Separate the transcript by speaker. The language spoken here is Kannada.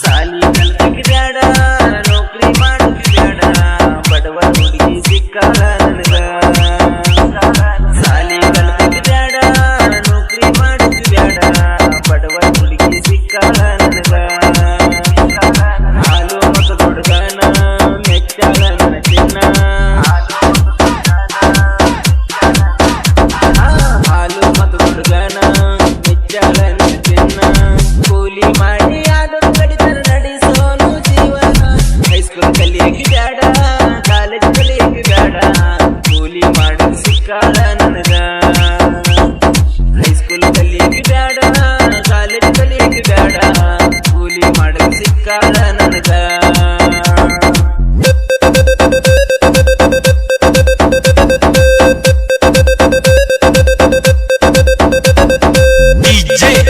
Speaker 1: ಸಾಲಿ ಕಲ್ತಿಕ್ ಬ್ಯಾಡ ನೌಕರಿ ಮಾಡಕ್ ಬ್ಯಾಡ ಬಡವ ಹುಡುಗಿ ಸಿಕ್ಕಾಳ DJ